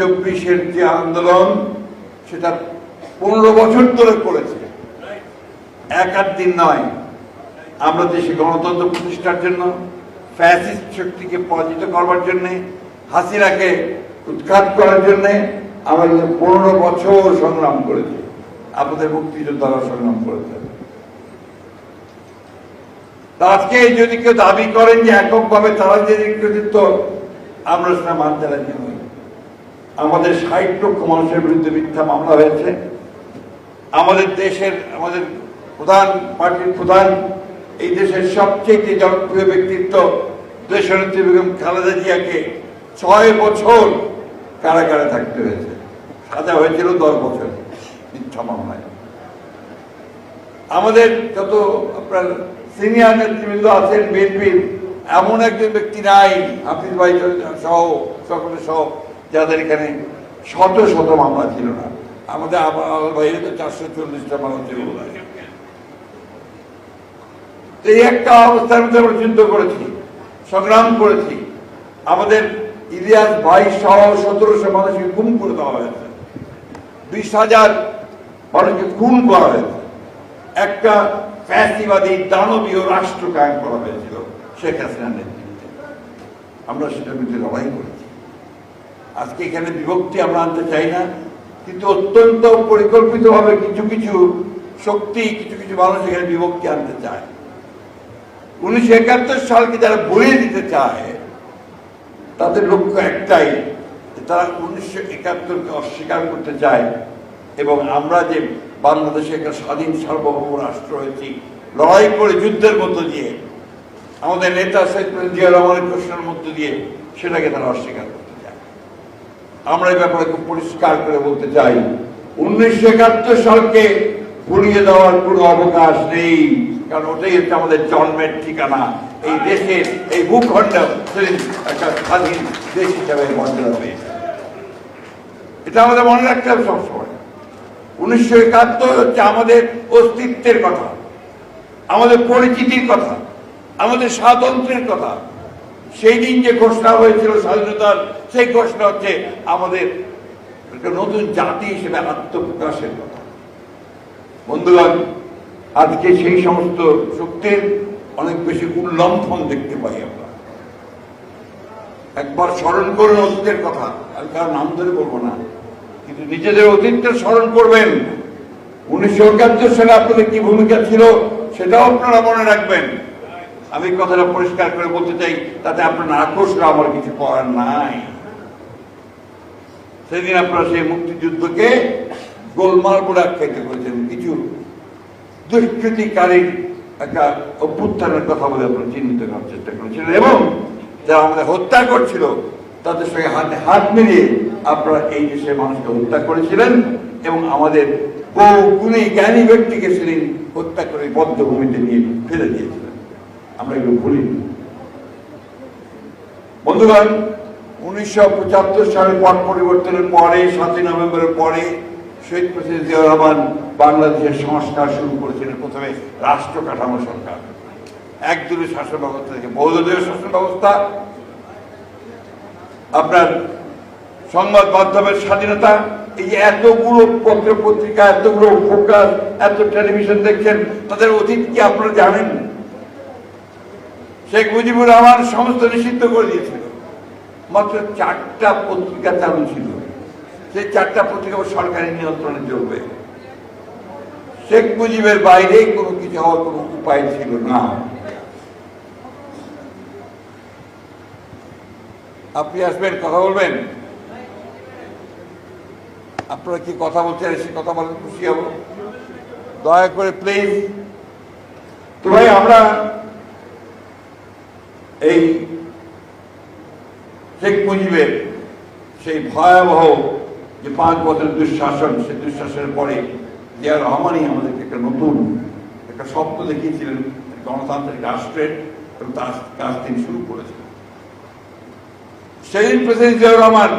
চব্বিশের যে আন্দোলন, সেটা পনেরো বছর ধরে করেছে। এক আধ দিন নয়। আমরা দেশে গণতন্ত্র প্রতিষ্ঠার জন্য, ফ্যাসিস্ট শক্তিকে পরাজিত করবার জন্য, হাসিনাকে উৎখাত করার জন্য আমরা পনেরো বছর সংগ্রাম করেছি। আপনাদের মুক্তিযোদ্ধারা সংগ্রাম করেছে। আজকে যদি কেউ দাবি করেন যে এককভাবে তারা যে কৃতিত্ব আমরা সেটা মানতে রাজি নই। আমাদের ষাট লক্ষ মানুষের বিরুদ্ধে মিথ্যা মামলা হয়েছে। আমাদের দেশের, আমাদের প্রধান পার্টির প্রধান, এই দেশের সবচেয়ে জনপ্রিয় ব্যক্তিত্ব দেশনেত্রী বেগম খালেদা জিয়াকে ছয় বছর কারাগারে থাকতে হয়েছে। সাজা হয়েছিল দশ বছর মিথ্যা মামলায়। আমাদের যত আপনার সিনিয়র নেতৃবৃন্দ আছেন, বিএনপির, এমন একজন ব্যক্তি নাই, হাফিজ ভাই সহ সকলের সহ যাদের এখানে শত শত মামলা ছিল না। আমাদের আমার বাইরে তো চারশো চল্লিশটা মামলা ছিল এই একটা অবস্থার মধ্যে আমরা যুদ্ধ করেছি, সংগ্রাম করেছি। আমাদের ইলিয়াস ভাই সহ সতেরোশো মানুষকে খুন করে দেওয়া হয়েছে। বিশ হাজার মানুষকে খুন করা হয়েছে। একটা ফ্যাসিবাদী দানবীয় রাষ্ট্র কায়েম করা হয়েছিল, শেখ হাসিনার নেতৃত্বে। আমরা সেটার বিরুদ্ধে লড়াই করেছি। আজকে এখানে বিভক্তি আমরা আনতে চাই না, কিন্তু অত্যন্ত পরিকল্পিতভাবে কিছু কিছু শক্তি, কিছু কিছু মানুষ এখানে বিভক্তি আনতে চায়। উনিশশো একাত্তর সালকে যারা বইয়ে দিতে চায়, তাদের লক্ষ্য একটাই তারা উনিশশো একাত্তরকে অস্বীকার করতে চায় এবং আমরা যে বাংলাদেশে একটা স্বাধীন সার্বভৌম রাষ্ট্র হয়েছি, লড়াই করে যুদ্ধের মধ্য দিয়ে, আমাদের নেতা মুজিবুর জিয়া রহমানের প্রশ্নের মধ্য দিয়ে সেটাকে তারা অস্বীকার চায় আমরা এই ব্যাপারে খুব পরিষ্কার করে বলতে চাই, উনিশশো একাত্তর সালকে ভুলিয়ে দেওয়ার কোনো অবকাশ নেই, কারণ ওটাই হচ্ছে আমাদের জন্মের ঠিকানা। এই দেশের এই ভূখণ্ড একটা স্বাধীন দেশ হিসাবে মর্যাদা পেয়েছে এটা আমাদের মনে রাখতে হবে সবসময়। উনিশশো একাত্তর হচ্ছে আমাদের অস্তিত্বের কথা, আমাদের পরিচিতির কথা, আমাদের স্বাতন্ত্রের কথা। সেই দিন যে ঘোষণা হয়েছিল স্বাধীনতার সেই ঘোষণা হচ্ছে আমাদের একটা নতুন জাতি হিসেবে আত্মপ্রকাশের কথা। বন্ধুগণ, আজকে সেই সমস্ত শক্তির অনেক বেশি উল্লম্ফন দেখতে পাই আমরা। একবার স্মরণ করুন অতীতের কথা আমি কারও নাম ধরে বলব না। কিন্তু নিজেদের অতীতটা স্মরণ করবেন। উনিশশো একাত্তর সালে আপনাদের কি ভূমিকা ছিল সেটাও আপনারা মনে রাখবেন। আমি কথাটা পরিষ্কার করে বলতে চাই, তাতে আপনার নাকশরা আমার কিছু করার নাই। সেদিন আপনারা সেই মুক্তিযুদ্ধকে গোলমাল করে আখ্যায়িত করেছেন। কিছু দুষ্কৃতিকারীর একটা অভ্যুত্থানের কথা বলে আপনারা চিহ্নিত করার চেষ্টা করেছিলেন এবং যারা আমাদের হত্যা করছিল, তাদের সঙ্গে হাতে হাত মিলিয়ে আপনারা এই দেশের মানুষকে হত্যা করেছিলেন এবং আমাদের বহু গুণী জ্ঞানী ব্যক্তিকে সেদিন হত্যা করে বদ্ধভূমিতে নিয়ে ফেলে দিয়েছিলেন। আমরা এগুলো ভুলিনি। বন্ধুগণ উনিশশো সালের পট পরিবর্তনের পরে সাতই নভেম্বরের পরে শহীদ প্রেসিডেন্ট জিয়া রহমান বাংলাদেশের সংস্কার শুরু করেছিলেন প্রথমে রাষ্ট্র কাঠামো সরকার। একদলীয় শাসন ব্যবস্থা থেকে বহুদলীয় শাসন ব্যবস্থা আপনার সংবাদ মাধ্যমের স্বাধীনতা, এই যে এতগুলো পত্র পত্রিকা, এতগুলো ফোকাস এত টেলিভিশন দেখছেন, তাদের অতীত কি আপনারা জানেন? শেখ মুজিবুর রহমান সমস্ত নিষিদ্ধ করে দিয়েছিল মাত্র চারটা পত্রিকা চালু ছিল। সেই চারটা পত্রিকা সরকারের নিয়ন্ত্রণে চলবে। শেখ মুজিবের বাইরে কোনো কিছু হওয়ার কোনো উপায় ছিল না। আপনি আসবেন, কথা বলবেন? আপনারা কি কথা বলছেন সে কথা বলেন খুশি হব। দয়া করে প্লিজ তো ভাই, আমরা এই শেখ মুজিবের সেই ভয়াবহ যে পাঁচ বছর দুঃশাসন, সেই দুঃশাসনের পরে জিয়া রহমানই আমাদেরকে একটা নতুন একটা স্বপ্ন দেখিয়েছিলেন গণতান্ত্রিক রাষ্ট্রের এবং তার কাজ তিনি শুরু করেছিলেন। সেদিন প্রেসিডেন্ট জিয়া রহমান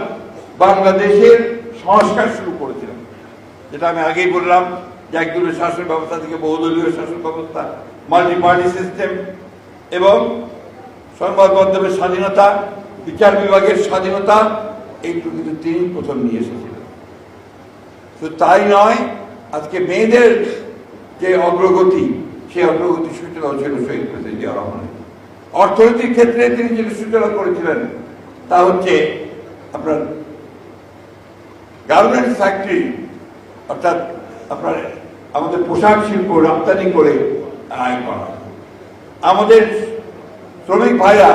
বাংলাদেশের সংস্কার শুরু করেছিলেন। যেটা আমি আগেই বললাম যে একদলীয় শাসন ব্যবস্থা থেকে বহুদলীয় শাসন ব্যবস্থা মাল্টি পার্টি সিস্টেম এবং সংবাদ মাধ্যমের স্বাধীনতা বিচার বিভাগের স্বাধীনতা এইটুকু কিন্তু তিনি প্রথম নিয়ে এসেছিলেন। শুধু তাই নয়, আজকে মেয়েদের যে অগ্রগতি, সেই অগ্রগতি সূচনা ছিল শহীদ প্রেসিডেন্ট জিয়া অর্থনৈতিক ক্ষেত্রে তিনি যেটা সূচনা করেছিলেন, তা হচ্ছে আপনার গার্মেন্টস ফ্যাক্টরি অর্থাৎ আপনার আমাদের পোশাক শিল্প রপ্তানি করে আয় করা। আমাদের শ্রমিক ভাইরা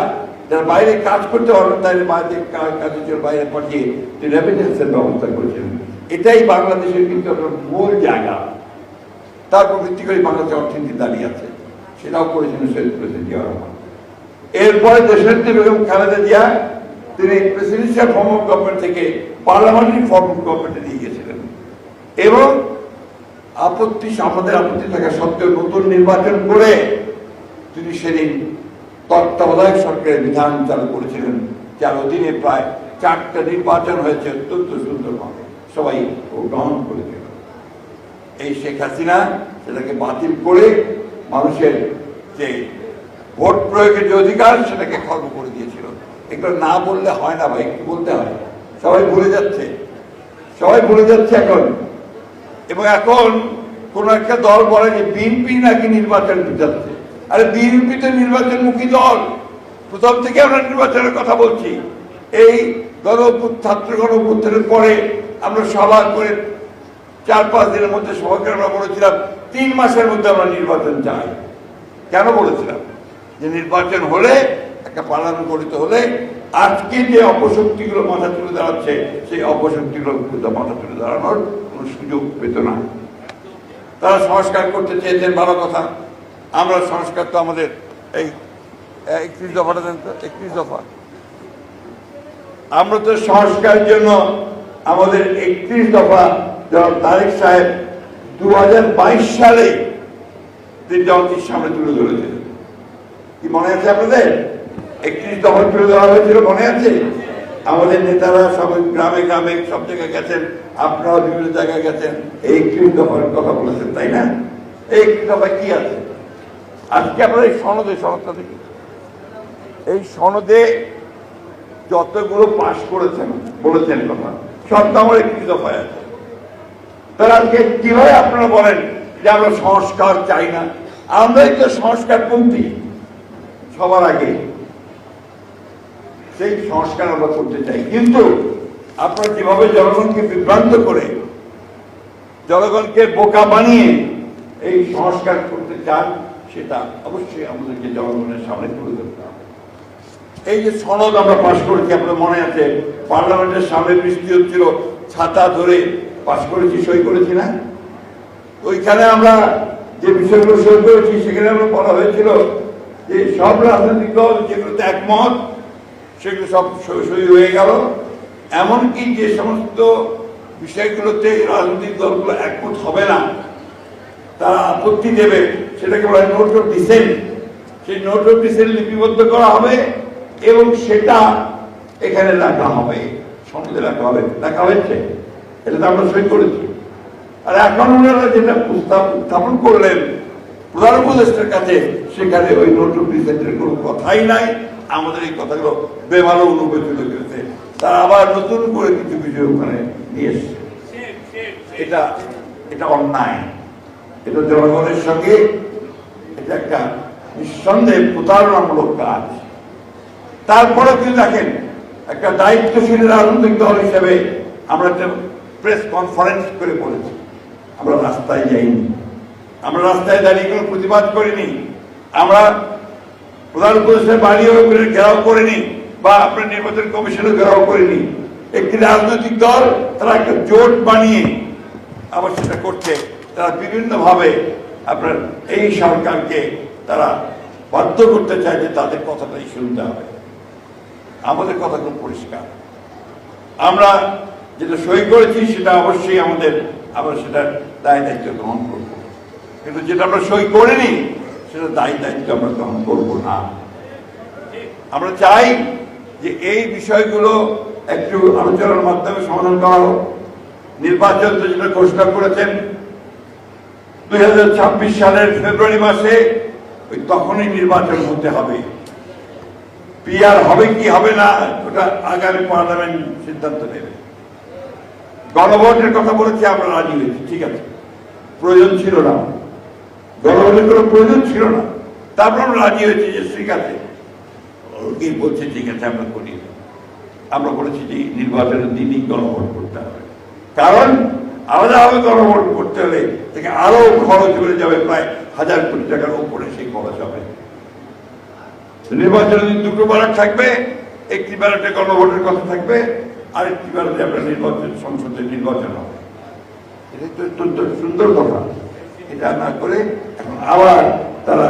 যারা বাইরে কাজ করতে পারবেন তাদের বাইরে কাজের জন্য বাইরে পাঠিয়ে তিনি রেমিটেন্সের ব্যবস্থা করেছিলেন এটাই বাংলাদেশের কিন্তু আপনার মূল জায়গা। তার উপর ভিত্তি করে বাংলাদেশের অর্থনীতি দাঁড়িয়ে আছে। সেটাও করেছিলেন শহীদ প্রেসিডেন্ট জিয়া রহমান। এরপরে দেশনেত্রী বেগম খালেদা জিয়া, তিনি প্রেসিডেন্সিয়াল ফর্ম অফ গভর্নমেন্ট থেকে পার্লামেন্টারি ফর্ম অফ গভর্নমেন্টে নিয়ে গেছিলেন এবং আপত্তি, আমাদের আপত্তি থাকা সত্ত্বেও নতুন নির্বাচন করে তিনি সেদিন তত্ত্বাবধায়ক সরকারের বিধান চালু করেছিলেন, যার অধীনে প্রায় চারটা নির্বাচন হয়েছে অত্যন্ত সুন্দরভাবে। সবাই গ্রহণ করেছিল। এই শেখ হাসিনা সেটাকে বাতিল করে মানুষের যে ভোট প্রয়োগের যে অধিকার, সেটাকে খর্ব করে দিয়েছিল। এগুলো না বললে হয় না ভাই বলতে হয়। সবাই ভুলে যাচ্ছে। সবাই ভুলে যাচ্ছে এখন। এবং এখন কোন একটা দল বলে যে বিএনপি নাকি নির্বাচন যাচ্ছে আরে বিএনপি তো নির্বাচনমুখী দল। প্রথম থেকে আমরা নির্বাচনের কথা বলছি। এই গণ ছাত্র গণ অভ্যুত্থানের পরে আমরা সভা করে চার পাঁচ দিনের মধ্যে সভাকে আমরা বলেছিলাম, তিন মাসের মধ্যে আমরা নির্বাচন চাই। কেন বলেছিলাম? যে নির্বাচন হলে, একটা পালন করিতে হলে, আজকে যে অপশক্তিগুলো মাথা তুলে দাঁড়াচ্ছে, সেই অপশক্তিগুলো মাথা তুলে দাঁড়ানোর কোনো সুযোগ পেত না। তারা সংস্কার করতে চেয়েছেন ভালো কথা। আমরা সংস্কার তো আমাদের এই একত্রিশ দফাটা দেন তো, একত্রিশ দফা। আমরা তো সংস্কারের জন্য আমাদের একত্রিশ দফা জনাব তারেক সাহেব দুই হাজার বাইশ সালে তিনি জগতির সামনে তুলে ধরেছিলেন কি মনে আছে আপনাদের? একত্রিশ দফা তুলে ধরা হয়েছিল, মনে আছে? আমাদের নেতারা সব গ্রামে গ্রামে সব জায়গায় গেছেন, আপনারাও বিভিন্ন জায়গায় গেছেন, এই একত্রিশ দফার কথা বলেছেন, তাই না? এই একত্রিশ দফায় কি আছে? আজকে আপনারা এই সনদে, সনদটা দেখি। এই সনদে যতগুলো পাশ করেছেন, বলেছেন কথা, সব তো আমার একটি দফায় আছে। তাহলে আজকে কীভাবে আপনারা বলেন যে আমরা সংস্কার চাই না? আমরাই তো সংস্কার পন্থী। সবার আগে সেই সংস্কার আমরা করতে চাই। কিন্তু আপনারা যেভাবে জনগণকে বিভ্রান্ত করে, জনগণকে বোকা বানিয়ে এই সংস্কার করতে চান সেটা অবশ্যই আমাদেরকে জনগণের সামনে তুলে ধরতে হবে। এই যে সনদ আমরা পাশ করেছি, আপনার মনে আছে? পার্লামেন্টের সামনে বৃষ্টি হচ্ছিল, ছাতা ধরে পাশ করেছি, সই করেছি না? ওইখানে আমরা যে বিষয়গুলো সই করেছি, সেখানে আমরা বলা হয়েছিল যে সব রাজনৈতিক দল যেগুলোতে একমত, সেগুলো সব সই হয়ে গেল। এমনকি যে সমস্ত বিষয়গুলোতে রাজনৈতিক দলগুলো একমত হবে না, তারা আপত্তি দেবে সেটাকে বলা হয় নোট অফ ডিসেন্ট সেই নোট অফ ডিসেন্ট লিপিবদ্ধ করা হবে এবং সেটা এখানে লেখা হবে। সনদে লেখা হবে। লেখা হয়েছে? এটা তো আমরা সই করেছি। আর এখন ওনারা যেটা প্রস্তাব উত্থাপন করলেন প্রধান উপদেষ্টার কাছে সেখানে ওই নোট অফ ডিসেন্টের কোনো কথাই নাই। আমাদের এই কথাগুলো বেমালো অনুবেদিত করেছে তারা আবার নতুন করে কিছু বিষয় ওখানে নিয়ে এসছে। এটা এটা অন্যায়। এটা জনগণের সঙ্গে একটা নিঃসন্দেহে প্রতারণামূলক কাজ। তারপরে কিন্তু দেখেন, একটা দায়িত্বশীল রাজনৈতিক দল হিসেবে আমরা একটা প্রেস কনফারেন্স করে বলেছি। আমরা রাস্তায় যাইনি। আমরা রাস্তায় দাঁড়িয়ে কোনো প্রতিবাদ করিনি। আমরা প্রধান উপদেশের বাড়িও ঘেরাও করিনি বা আপনার নির্বাচন কমিশনও ঘেরাও করিনি। একটি রাজনৈতিক দল, তারা একটা জোট বানিয়ে আবার সেটা করছে। তারা বিভিন্নভাবে আপনার এই সরকারকে তারা বাধ্য করতে চায় যে তাদের কথাটাই শুনতে হবে। আমাদের কথা খুব পরিষ্কার। আমরা যেটা সই করেছি সেটা অবশ্যই আমাদের, আমরা সেটার দায় দায়িত্ব গ্রহণ করব। কিন্তু যেটা আমরা সই করিনি, সেটা দায় দায়িত্ব আমরা গ্রহণ করব না। আমরা চাই যে এই বিষয়গুলো একটু আলোচনার মাধ্যমে সমাধান করা হোক। নির্বাচন তো যেটা ঘোষণা করেছেন দুই সালের ফেব্রুয়ারি মাসে ওই তখনই নির্বাচন হতে হবে। পিআর হবে কি হবে না, ওটা আগামী পার্লামেন্ট সিদ্ধান্ত নেবে। গণভোটের কথা বলেছি, আমরা রাজি হয়েছি, ঠিক আছে। প্রয়োজন ছিল না। গণভোটের কোনো প্রয়োজন ছিল না। তারপর আমরা রাজি হয়েছি যে ঠিক আছে। কি বলছে, ঠিক আছে, আমরা করি। আমরা বলেছি যে নির্বাচনের দিনই গণভোট করতে হবে। কারণ আলাদাভাবে গণভোট করতে হলে থেকে আরও খরচ বেড়ে যাবে, প্রায় হাজার কোটি টাকার উপরে সেই খরচ হবে। নির্বাচনের দিন দুটো ব্যালট থাকবে, একটি ব্যালটে গণভোটের কথা থাকবে, আরেকটি ব্যালটে আপনার নির্বাচন, সংসদে নির্বাচন হবে। এটা তো অত্যন্ত সুন্দর কথা। এটা না করে এখন আবার তারা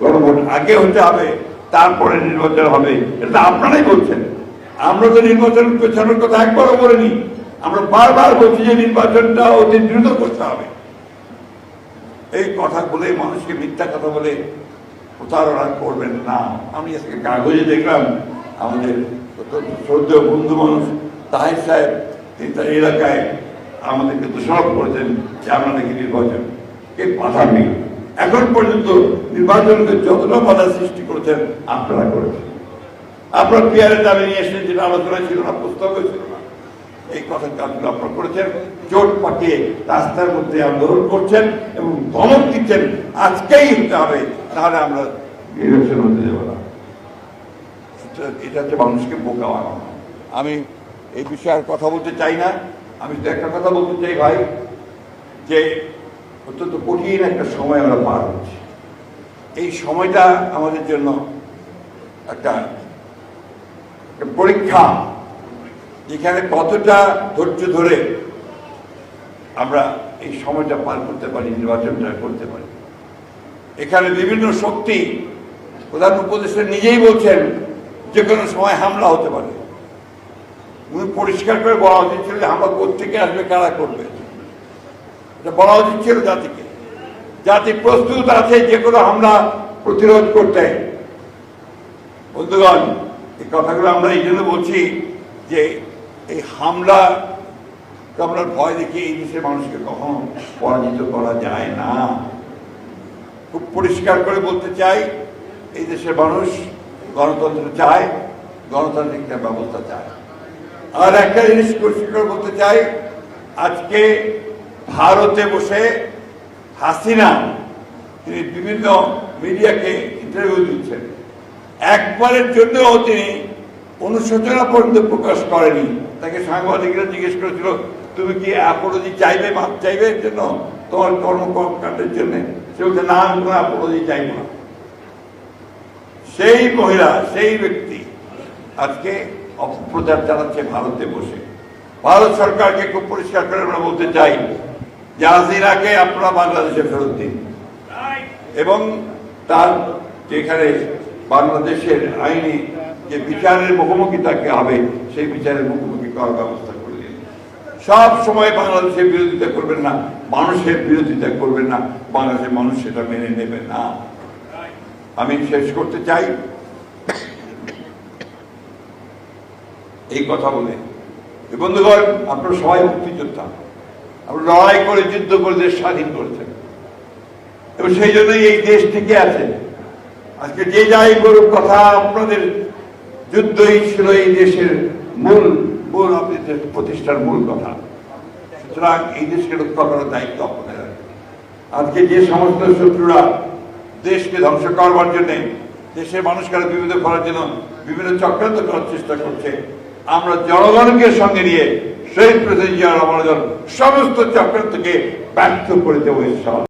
গণভোট আগে হতে হবে, তারপরে নির্বাচন হবে, এটা আপনারাই বলছেন। আমরা তো নির্বাচন পেছানোর কথা একবারও বলিনি। আমরা বারবার বলছি যে নির্বাচনটা অতি দ্রুত করতে হবে। এই কথা বলে মানুষকে মিথ্যা কথা বলে প্রতারণা করবেন না। আমি আজকে কাগজে দেখলাম, আমাদের শ্রদ্ধেয় বন্ধু মানুষ তাহির সাহেব, তিনি তার এলাকায় আমাদেরকে দোষারোপ করেছেন যে আমরা নাকি নির্বাচন। বাধা নেই। এখন পর্যন্ত নির্বাচনকে যতটা বাধা সৃষ্টি করেছেন, আপনারা করেছেন। আপনার পিয়ারের দাবি নিয়ে এসেছেন, যেটা আলোচনা ছিল না পুস্তকও ছিল না। এই কথা কাজগুলো আপনারা করেছেন জোট পাকিয়ে রাস্তার মধ্যে আন্দোলন করছেন এবং ধমক দিচ্ছেন আজকেই হতে হবে তাহলে আমরা ইলেকশন হতে দেবো না। এটা হচ্ছে মানুষকে বোকা বানানো। আমি এই বিষয়ে আর কথা বলতে চাই না। আমি তো একটা কথা বলতে চাই ভাই যে অত্যন্ত কঠিন একটা সময় আমরা পার হচ্ছি। এই সময়টা আমাদের জন্য একটা একটা পরীক্ষা। যেখানে কতটা ধৈর্য ধরে আমরা এই সময়টা পার করতে পারি, নির্বাচনটা করতে পারি। এখানে বিভিন্ন শক্তি প্রধান উপদেষ্টা নিজেই বলছেন যে কোনো সময় হামলা হতে পারে। উনি পরিষ্কার করে বলা উচিত ছিল হামলা থেকে আসবে, কারা করবে? বলা উচিত ছিল জাতিকে। জাতি প্রস্তুত আছে যে কোনো হামলা প্রতিরোধ করতে। বন্ধুগণ, এই কথাগুলো আমরা এই জন্য বলছি যে এই হামলা আমরা ভয় দেখি এই দেশের মানুষকে কখনো পরাজিত করা যায় না। খুব পরিষ্কার করে বলতে চাই, এই দেশের মানুষ গণতন্ত্র চায়, গণতান্ত্রিক ব্যবস্থা চায়। আর একটা জিনিস পরিষ্কার বলতে চাই, আজকে ভারতে বসে হাসিনা, তিনি বিভিন্ন মিডিয়াকে ইন্টারভিউ দিচ্ছেন। একবারের জন্যও তিনি অনুশোচনা পর্যন্ত প্রকাশ করেনি। তাকে সাংবাদিকরা জিজ্ঞেস করেছিল তুমি কি অ্যাপোলজি চাইবে মাপ চাইবে এর জন্য? তোমার কর্মকাণ্ডের জন্য? সে বলছে না আমি কোনো অ্যাপোলজি চাইব না। সেই মহিলা সেই ব্যক্তি আজকে অপপ্রচার চালাচ্ছে ভারতে বসে। ভারত সরকারকে খুব পরিষ্কার করে আমরা বলতে চাই যে হাসিনাকে আপনারা বাংলাদেশে ফেরত দিন। এবং তার যেখানে বাংলাদেশের আইনে যে বিচারের মুখোমুখি তাকে হবে, সেই বিচারের মুখোমুখি করার ব্যবস্থা করে দিন। সব সময় বাংলাদেশের বিরোধিতা করবেন না, মানুষের বিরোধিতা করবেন না, বাংলাদেশের মানুষ সেটা মেনে নেবে না। আমি শেষ করতে চাই। এই কথা বলে। বন্ধুগণ, আপনারা সবাই মুক্তিযোদ্ধা। আপনারা লড়াই করে, যুদ্ধ করে দেশ স্বাধীন করেছেন। এবং সেই জন্যই এই দেশ থেকে আছে। আজকে যে যাই করুক কথা, আপনাদের যুদ্ধই ছিল এই দেশের মূল মূল প্রতিষ্ঠার মূল কথা। সুতরাং এই দেশকে রক্ষা করার দায়িত্ব আপনাদের আজকে যে সমস্ত শত্রুরা দেশকে ধ্বংস করবার জন্য দেশের মানুষকে বিবিধ করার জন্য বিভিন্ন চক্রান্ত করার চেষ্টা করছে, আমরা জনগণকে সঙ্গে নিয়ে শহীদ প্রেসিডেন্ট জিয়া সমস্ত চক্রান্তকে ব্যর্থ করে দেবো